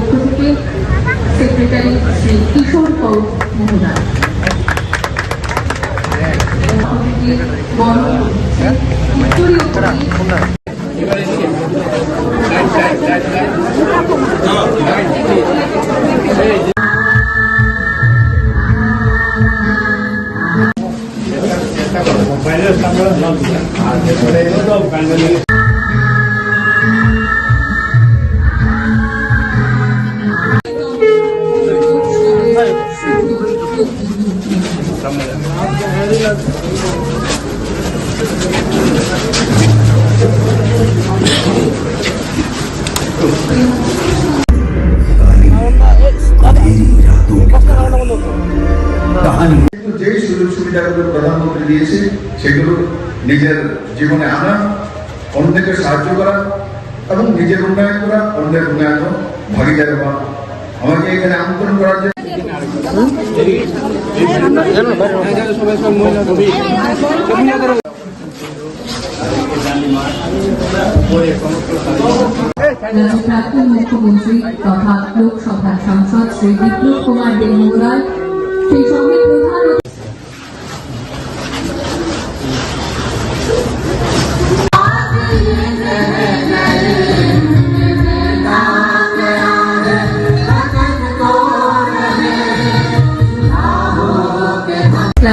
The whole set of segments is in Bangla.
পক্ষ থেকে সেক্রেটারি শ্রী কিশোর কৌর পক্ষ থেকে বরণ যেই সুযোগ সুবিধাগুলো প্রধানমন্ত্রী দিয়েছে সেগুলো নিজের জীবনে আনা, অন্যকে সাহায্য করা এবং নিজের উন্নয়ন করা, অন্যের উন্নয়ন ভাগিদার হওয়া। আমাকে এখানে আমন্ত্রণ করার জন্য প্রাক্তন মুখ্যমন্ত্রী তথা লোকসভার সাংসদ শ্রী বিপ্লব কুমার দেব সেই সঙ্গে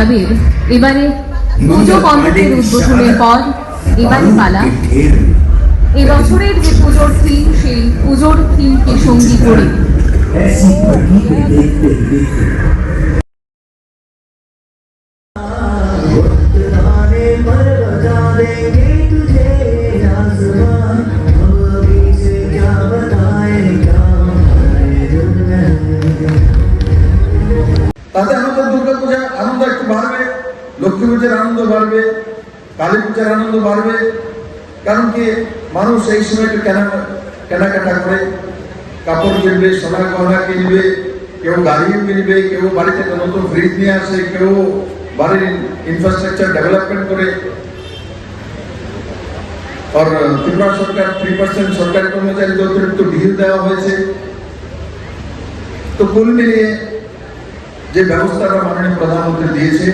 ক্লাবের এবারে পুজো কমিটির উদ্বোধনের পর এবারে পালা। এবছরের যে পুজোর থিম সেই পুজোর থিমকে সঙ্গী করে? পূজার আনন্দ বাড়বে কালী পূজার আনন্দ বাড়বে কারণ কি মানুষ এই সময়টা কেনা কেনাকাটা করে কাপড় কিনবে সোনা গহনা কিনবে কেউ গাড়িও কিনবে কেউ বাড়িতে নতুন ফ্রিজ নিয়ে আসে কেউ বাড়ির ইনফ্রাস্ট্রাকচার ডেভেলপমেন্ট করে আর ত্রিপুরা সরকার থ্রি পার্সেন্ট সরকারি কর্মচারীদের অতিরিক্ত ডিল দেওয়া হয়েছে তো কুল মিলিয়ে যে ব্যবস্থাটা মাননীয় প্রধানমন্ত্রী দিয়েছে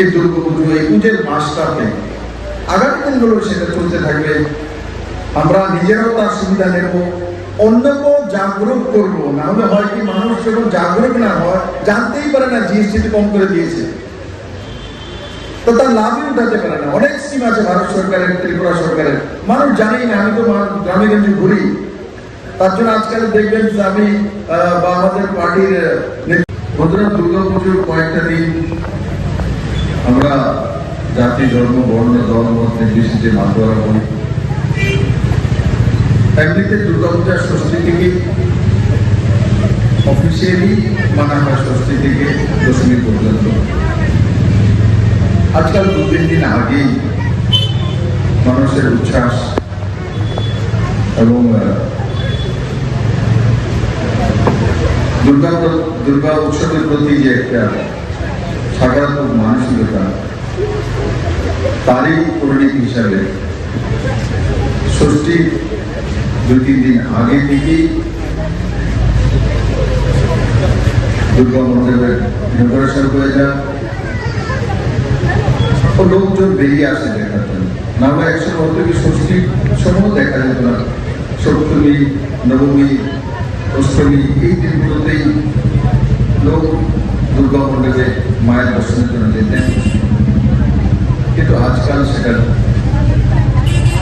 এই দুর্গাপুজো এই পুজোর মাসটাতে আগামী দিনগুলো সেটা চলতে থাকবে। আমরা নিজেরাও তার সুবিধা নেব। অন্যকেও জাগরুক করব। না হলে হয় কি মানুষ যখন জাগরুক না হয়, জানতেই পারে না জিএসটি কম করে দিয়েছে। তো তার লাভই উঠাতে পারে না। অনেক স্কিম আছে ভারত সরকারের, ত্রিপুরা সরকারের। মানুষ জানেই না, আমি তো গ্রামে গঞ্জে ঘুরি। তার জন্য আজকাল দেখবেন যে আমি বা আমাদের পার্টির বন্ধুরা দুর্গা পুজোর কয়েকটা দিন আমরা জাতি, ধর্ম, বর্ণ, দল নির্বিশেষে মাতোয়ারা করি এমনিতে দুর্গা পূজার ষষ্ঠী থেকে অফিসিয়ালি মানা হয় ষষ্ঠী থেকে দশমী পর্যন্ত। আজকাল দু তিন দিন আগেই মানুষের উচ্ছ্বাস এবং দুর্গা দুর্গা উৎসবের প্রতি যে একটা সাকারাত্মক মানসিকতা তারই পরিণতি হিসাবে ষষ্ঠী দুই তিন দিন আগে থেকেই দুর্গা মন্দিরের ডেকোরেশন হয়ে যায় লোকজন বেরিয়ে আসে দেখার জন্য। না হলে একসময় হতো ষষ্ঠী সময় দেখা যেত না। সপ্তমী, নবমী, অষ্টমী, এই দিনগুলোতেই লোক দুর্গা মন্দিরে মায়ের দর্শনের জন্য যেতেন কিন্তু আজকাল সেটা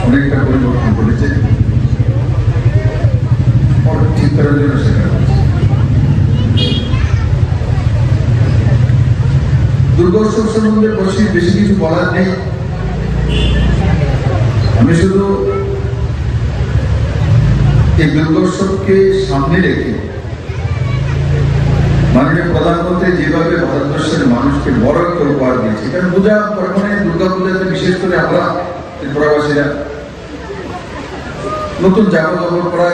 অনেকটা পরিবর্তন সেটা দুর্গোৎসব সম্বন্ধে বেশি বেশি কিছু বলার নেই। আমি শুধু এই দুর্গোৎসবকে সামনে রেখে মাননীয় প্রধানমন্ত্রী যেভাবে ভারতবর্ষের মানুষকে বড় একটা উপহার দিয়েছে কারণ পূজা পর্বণে দুর্গা পূজাতে বিশেষ করে আমরা ত্রিপুরাবাসীরা নতুন জামা কাপড় পরা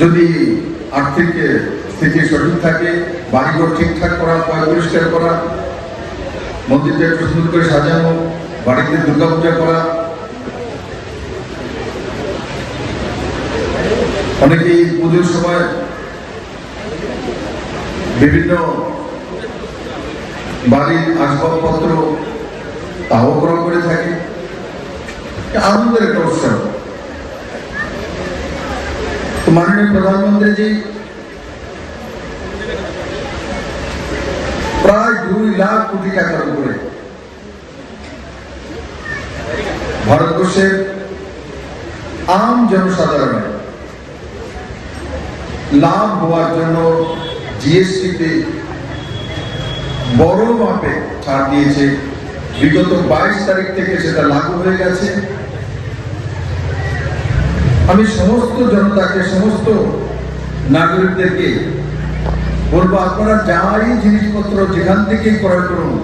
যদি আর্থিক স্থিতি সঠিক থাকে, বাড়িঘর ঠিকঠাক করা পয় পরিষ্কার করা মন্দিরটা একটু সুন্দর করে সাজানো, বাড়িতে দুর্গা পূজা করা, অনেকেই পুজোর সময় বিভিন্ন বাড়ির আসবাবপত্র তাও গ্রহণ করে থাকে। আনন্দের একটা উৎসব। তো মাননীয় প্রধানমন্ত্রী জি প্রায় দুই লাখ কোটি টাকার উপরে ভারতবর্ষের আম জনসাধারণের লাভ হওয়ার জন্য জিএসটিতে বড় মাপে ছাড় দিয়েছে। বিগত বাইশ তারিখ থেকে সেটা লাগু হয়ে গেছে। আমি সমস্ত জনতাকে, সমস্ত নাগরিকদেরকে বলব, আপনারা যাই জিনিসপত্র যেখান থেকেই ক্রয় করুন,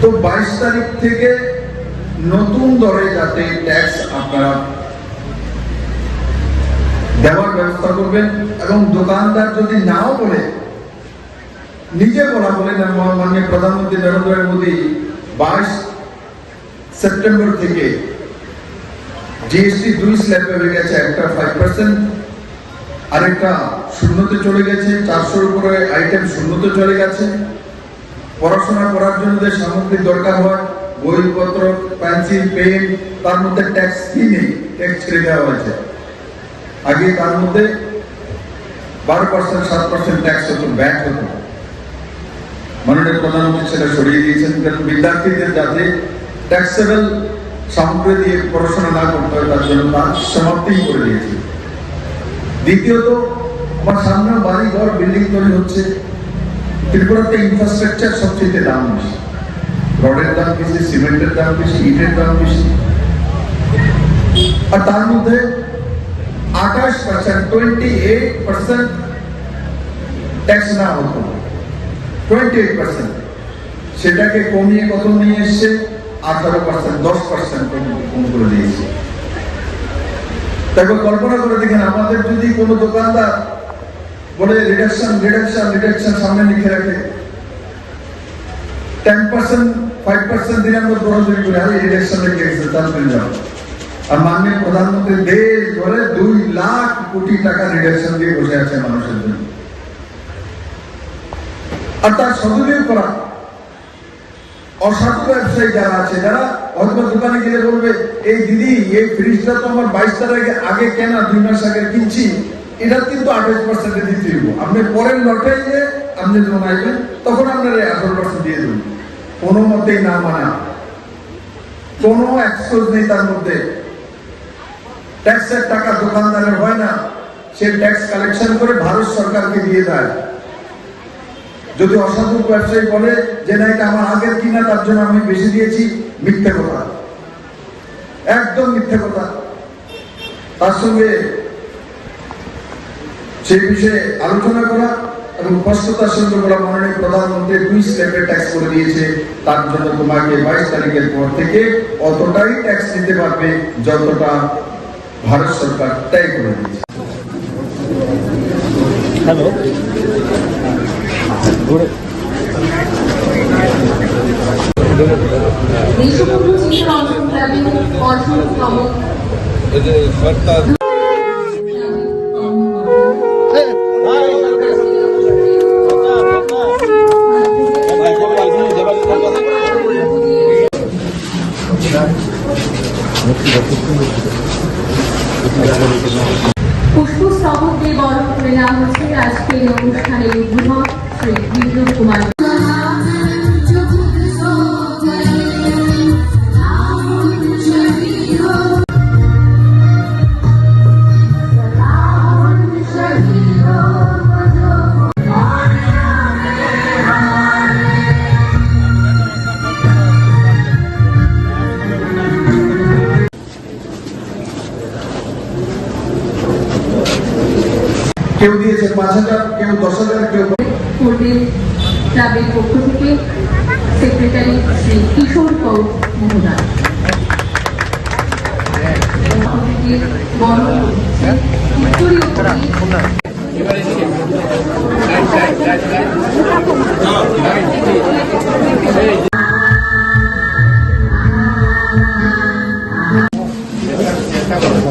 তো বাইশ তারিখ থেকে নতুন দরে যাতে ট্যাক্স আপনারা ব্যবস্থা করবেন এবং দোকানদার যদি নাও বলে, নিজে বলা বলেন মাননীয় প্রধানমন্ত্রী নরেন্দ্র মোদী বাইশ সেপ্টেম্বর থেকে জিএসটি দুই হয়ে গেছে, একটা ফাইভ পার্সেন্ট আরেকটা শূন্যতে চলে গেছে, চারশোর উপরে আইটেম শূন্যতে চলে গেছে। পড়াশোনা করার জন্য যে দরকার হয়, বইপত্র পেন্সিল পেন তার মধ্যে ট্যাক্স কি নেই ট্যাক্স ছেড়ে দেওয়া হয়েছে। আগে তার মধ্যে বারো পার্সেন্ট সাত পার্সেন্ট ট্যাক্স হতো ব্যাক হতো। মাননীয় প্রধানমন্ত্রী সেটা সরিয়ে দিয়েছেন। কারণ বিদ্যার্থীদের যাতে ট্যাক্সেবল সামগ্রী দিয়ে পড়াশোনা না করতে হয়, তার জন্য তার সমাপ্তি করে দিয়েছে দ্বিতীয়ত, আমার সামনে বাড়ি ঘর বিল্ডিং তৈরি হচ্ছে। ত্রিপুরাতে ইনফ্রাস্ট্রাকচার সবচেয়ে দাম বেশি। রডের দাম বেশি, সিমেন্টের দাম বেশি, ইটের দাম বেশি। আর তার মধ্যে আঠাশ percent twenty eight percent tax না হতো টোয়েন্টি এইট পার্সেন্ট সেটাকে কমিয়ে কত নিয়ে এসছে? আঠারো পার্সেন্ট দশ পার্সেন্ট কম করে দিয়েছে তারপর কল্পনা করে দেখেন, আমাদের যদি কোনো দোকানদার বলে রিডাকশন রিডাকশন রিডাকশন সামনে লিখে রাখে টেন পার্সেন্ট ফাইভ পার্সেন্ট দিলে আমরা দৌড়াদৌড়ি করি আরে রিডাকশন লিখে গেছে তার জন্য যাও। আর মাননীয় প্রধানমন্ত্রী দেশ ভরে দুই লাখ কোটি টাকা রিডাকশন দিয়ে বসে আছে মানুষের জন্য। আর তার সদুপয়োগ করা। অসাধু ব্যবসায়ী যারা আছে, যারা হয়তো দোকানে গেলে বলবে, এই দিদি, এই ফ্রিজটা তো আমার বাইশ তারিখে আগে কেনা, দুই মাস আগে কিনছি। এটা কিন্তু আঠাশ পার্সেন্টে দিতে দিব আপনি পরের লটে যে আপনি যখন আসবেন তখন আপনার এই আঠারো পার্সেন্ট দিয়ে দেবেন। কোনো মতেই না মানা। কোনো এক্সপোজ নেই তার মধ্যে। ট্যাক্সের টাকা দোকানদারের হয় না, সে ট্যাক্স কালেকশন করে ভারত সরকারকে দিয়ে দেয় যদি অসাধু ব্যবসায়ী বলে যে না, এটা আমার আগের কিনা, তার জন্য আমি বেশি দিয়েছি, মিথ্যে কথা। একদম মিথ্যে কথা। তার সঙ্গে সেই বিষয়ে আলোচনা করা এবং স্পষ্টতার সঙ্গে বলা মাননীয় প্রধানমন্ত্রী দুই স্ল্যাবে ট্যাক্স করে দিয়েছে। তার জন্য তোমাকে বাইশ তারিখের পর থেকে অতটাই ট্যাক্স দিতে পারবে যতটা ভারত সরকার তয় করে দিয়েছে। অঞ্চল ক্লাবের পঞ্চমতম পুষ্পস্তবক দিয়ে বরণ করে নেওয়া হচ্ছে আজকের অনুষ্ঠানের উদ্বোধক শ্রী বিপ্লব কুমার। কেউ দিয়েছে পাঁচ হাজার কেউ দশ হাজার কেউ করবেন ক্লাবের পক্ষ থেকে সেক্রেটারি শ্রী কিশোর কৌর মহোদয়।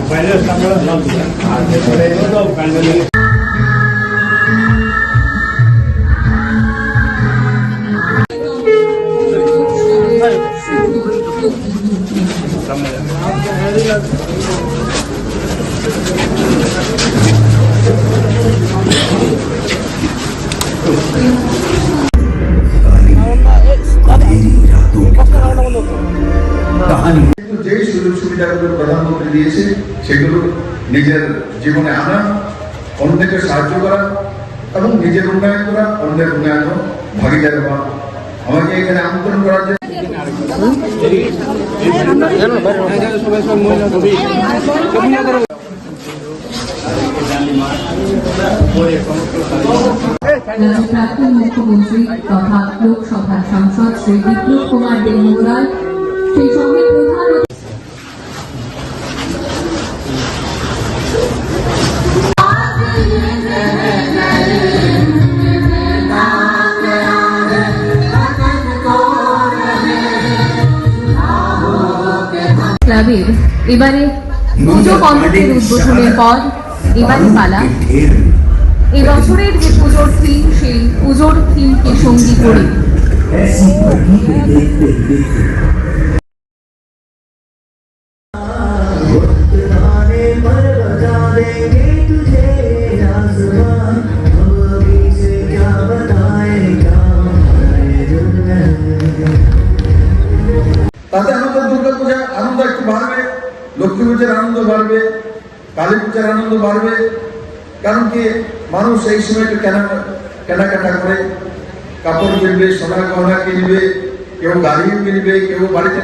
বাইরের সামনে কিন্তু যে সুযোগ সুবিধাগুলো প্রধানমন্ত্রী দিয়েছে, সেগুলো নিজের জীবনে আনা, অন্যকে সাহায্য করা এবং নিজের উন্নয়ন করা, অন্যের উন্নয়ন ভাগিদার হওয়া। আমাকে এখানে আমন্ত্রণ জন্য রাজ্যের প্রাক্তন মুখ্যমন্ত্রী তথা লোকসভার সাংসদ শ্রী বিপ্লব কুমার দেব সেই সঙ্গে ক্লাবের এবারে পুজো কমিটির উদ্বোধনের পর এবারে পালা। এবছরের যে পুজোর থিম সেই পুজোর থিমকে সঙ্গী করে। পূজার আনন্দ বাড়বে। কারণ কি, মানুষ এই সময়টা কেনা কেনাকাটা করে, কাপড় কিনবে, সোনা গহনা কিনবে, কেউ গাড়ি কিনবে, কেউ বাড়িতে